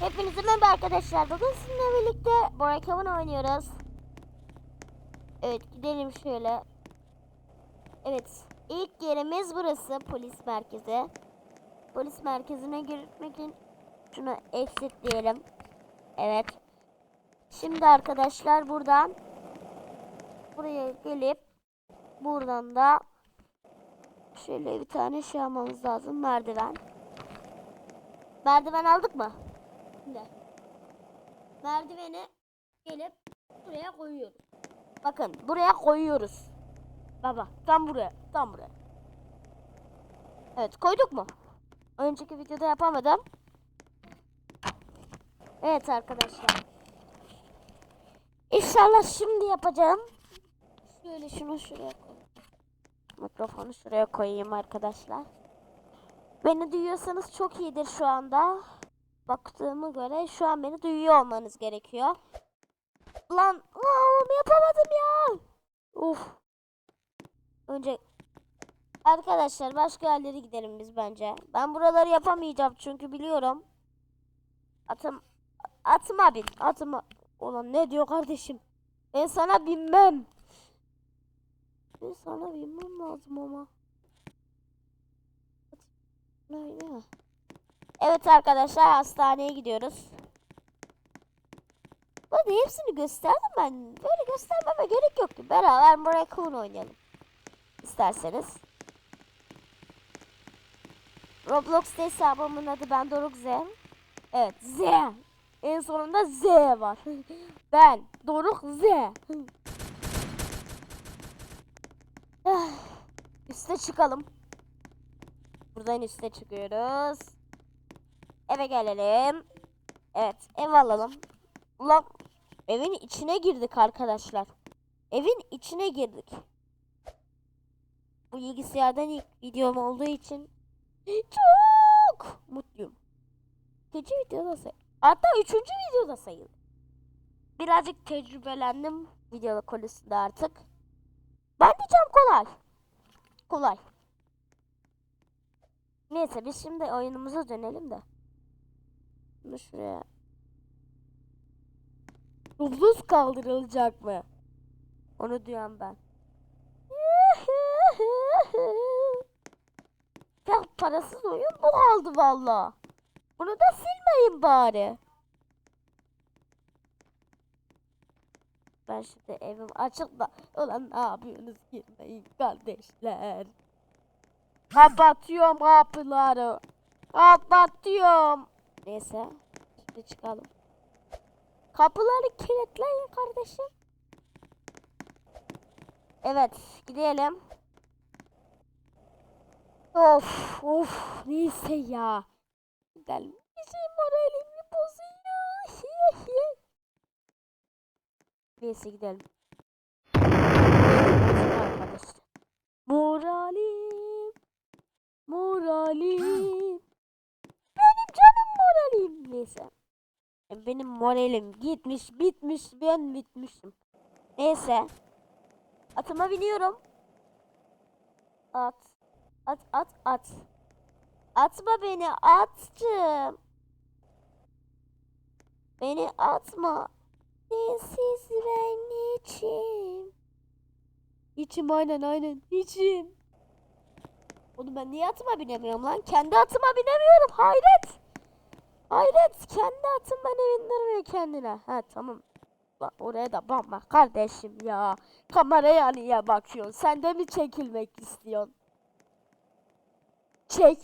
Hepinize merhaba arkadaşlar. Bugün sizinle birlikte Brokehaven oynuyoruz. Evet gidelim şöyle. Evet ilk yerimiz burası polis merkezi. Polis merkezine girmek için şunu exit diyelim. Evet. Şimdi arkadaşlar buradan buraya gelip buradan da şöyle bir tane şey almamız lazım merdiven. Merdiven aldık mı? Şimdi merdiveni gelip buraya koyuyoruz. Bakın buraya koyuyoruz. Baba tam buraya tam buraya. Evet koyduk mu? Önceki videoda yapamadım. Evet arkadaşlar. İnşallah şimdi yapacağım. Şöyle şunu şuraya koy. Mikrofonu şuraya koyayım arkadaşlar. Beni duyuyorsanız çok iyidir şu anda. Baktığıma göre şu an beni duyuyor olmanız gerekiyor. Lan oğlum yapamadım ya. Uf. Önce arkadaşlar başka yerlere gidelim biz bence. Ben buraları yapamayacağım çünkü biliyorum. Atım atıma bin. Atıma. Ulan ne diyor kardeşim? Ben sana binmem. Ben sana binmem lazım ama. Öyle. Evet arkadaşlar hastaneye gidiyoruz. Bu arada hepsini gösterdim ben. Böyle göstermeme gerek yok ki. Beraber Raccoon oynayalım. İsterseniz. Roblox hesabımın adı ben Doruk Z. Evet Z. En sonunda Z var. ben Doruk Z. Üste çıkalım. Buradan üste çıkıyoruz. Eve gelelim. Evet ev alalım. Ulan evin içine girdik arkadaşlar. Evin içine girdik. Bu bilgisayardan ilk videom olduğu için çok mutluyum. İkinci videoda say Hatta üçüncü videoda sayılır. Birazcık tecrübelendim video konusunda artık. Ben diyeceğim kolay. Kolay. Neyse biz şimdi oyunumuza dönelim de. Bunu şuraya. Buz kaldırılacak mı? Onu diyorum ben. Ya parasız oyun bu kaldı valla. Bunu da silmeyin bari. Ben şimdi evim açık da ulan ne yapıyorsunuz girmeyin kardeşler. Kapatıyorum kapıları. Kapatıyorum. Neyse. Şimdi çıkalım. Kapıları kilitleyin kardeşim. Evet gidelim. Of of neyse ya. Gidelim. Bir şey moralimi bozuyor. neyse gidelim. Moralim. Moralim. Benim canım moralim. Neyse. Benim moralim gitmiş, bitmiş, ben bitmişim. Neyse. Atıma biniyorum. At. At, at, at. Atma beni, atçım. Beni atma. Sensiz ben içim. İçim aynen aynen. İçim. Oğlum ben niye atıma binemiyorum lan? Kendi atıma binemiyorum. Hayret. Hayret. Kendi atım beni bindirmiyor kendine. Ha tamam. Bak oraya da bakma kardeşim ya. Kameraya niye bakıyorsun? Sen de mi çekilmek istiyorsun? Çek.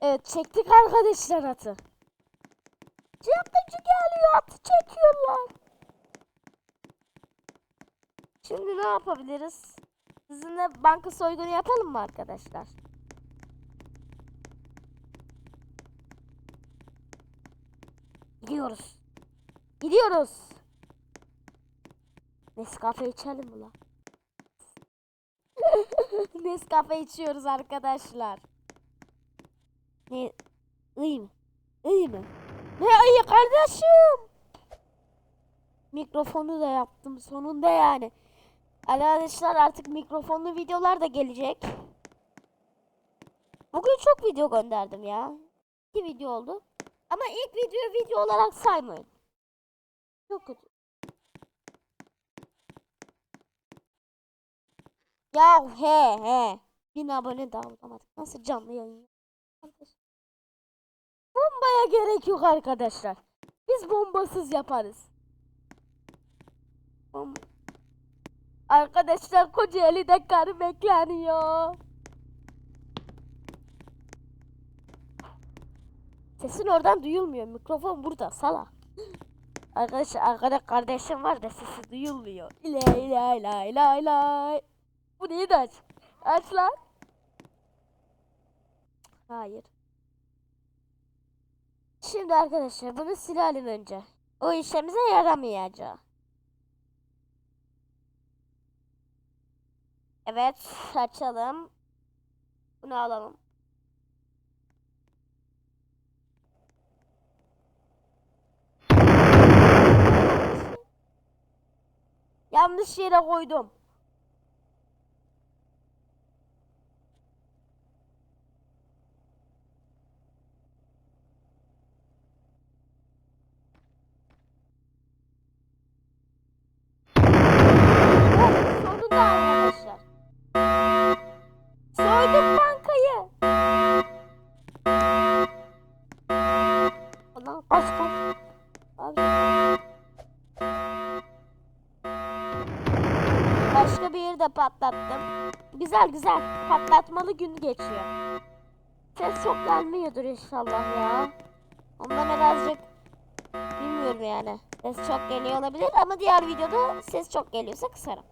Evet çektik arkadaşlar atı. Yapıcı geliyor atı çekiyorlar. Şimdi ne yapabiliriz? Sizinle banka soygunu yapalım mı arkadaşlar? Gidiyoruz. Gidiyoruz. Nescafe içelim mi lan? Nescafe içiyoruz arkadaşlar. Ne? İyi mi? İyi mi? Ne iyi kardeşim? Mikrofonu da yaptım sonunda yani. Arkadaşlar artık mikrofonlu videolar da gelecek. Bugün çok video gönderdim ya. İki video oldu. Ama ilk video video olarak saymayın. Çok kötü. Ya he he. Bin abone daha olamadık. Nasıl canlı yayın? Bombaya gerek yok arkadaşlar. Biz bombasız yaparız. Bom arkadaşlar Kocaeli'de kar bekleniyor. Sesin oradan duyulmuyor. Mikrofon burada sala. Arkadaş arkada kardeşim var da sesi duyulmuyor. İlay ilay ilay ilay ilay. Bu neydi aç? Aç lan. Hayır. Şimdi arkadaşlar bunu silelim önce. O işimize yaramayacak. Evet açalım. Bunu alalım. Yanlış yere koydum. Başka bir yerde patlattım. Güzel güzel. Patlatmalı gün geçiyor. Ses çok gelmiyordur inşallah ya. Ondan birazcık bilmiyorum yani. Ses çok geliyor olabilir ama diğer videoda ses çok geliyorsa kısarım.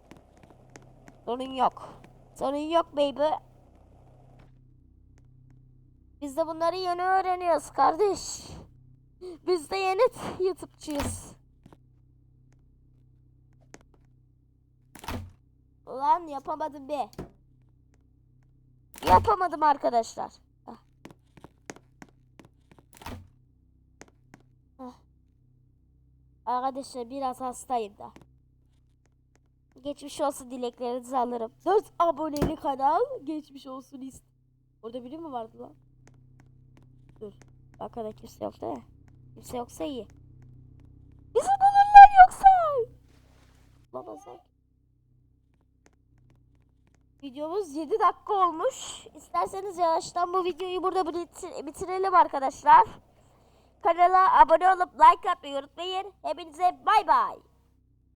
Sorun yok. Sorun yok baby. Biz de bunları yeni öğreniyoruz kardeş. Biz de yeni YouTube'çuyuz. Ulan yapamadım be. Yapamadım arkadaşlar. Ah. Ah. Arkadaşlar biraz hastayım da. Geçmiş olsun dileklerinizi alırım. 4 aboneli kanal geçmiş olsun ist. Orada biri mi vardı lan? Dur. Arkada kimse yok değil mi? Kimse yoksa iyi. Videomuz 7 dakika olmuş. İsterseniz yavaştan bu videoyu burada bitir- bitirelim arkadaşlar. Kanala abone olup like atmayı unutmayın. Hepinize bay bay.